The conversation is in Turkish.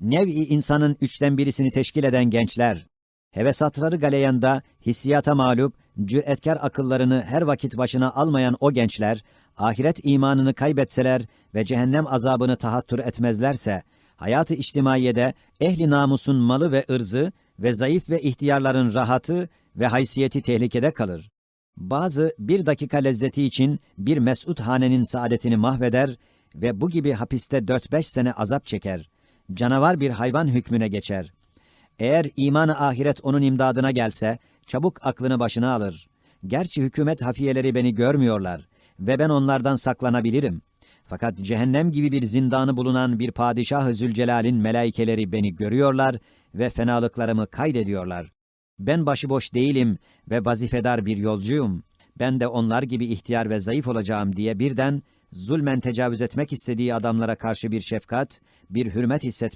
Nev-i insanın üçten birisini teşkil eden gençler, hevesatları galeyanda hissiyata mağlup, cüretkar akıllarını her vakit başına almayan o gençler, ahiret imanını kaybetseler ve cehennem azabını tahattür etmezlerse, hayatı içtimaiyede ehli namusun malı ve ırzı ve zayıf ve ihtiyarların rahatı ve haysiyeti tehlikede kalır. Bazı bir dakika lezzeti için bir mesut hanenin saadetini mahveder ve bu gibi hapiste 4-5 sene azap çeker. Canavar bir hayvan hükmüne geçer. Eğer imanı ahiret onun imdadına gelse, çabuk aklını başına alır. Gerçi hükümet hafiyeleri beni görmüyorlar ve ben onlardan saklanabilirim. Fakat cehennem gibi bir zindanı bulunan bir padişah-ı Zülcelal'in melaikeleri beni görüyorlar ve fenalıklarımı kaydediyorlar. Ben başıboş değilim ve vazifedar bir yolcuyum. Ben de onlar gibi ihtiyar ve zayıf olacağım diye birden zulmen tecavüz etmek istediği adamlara karşı bir şefkat, bir hürmet hissetmek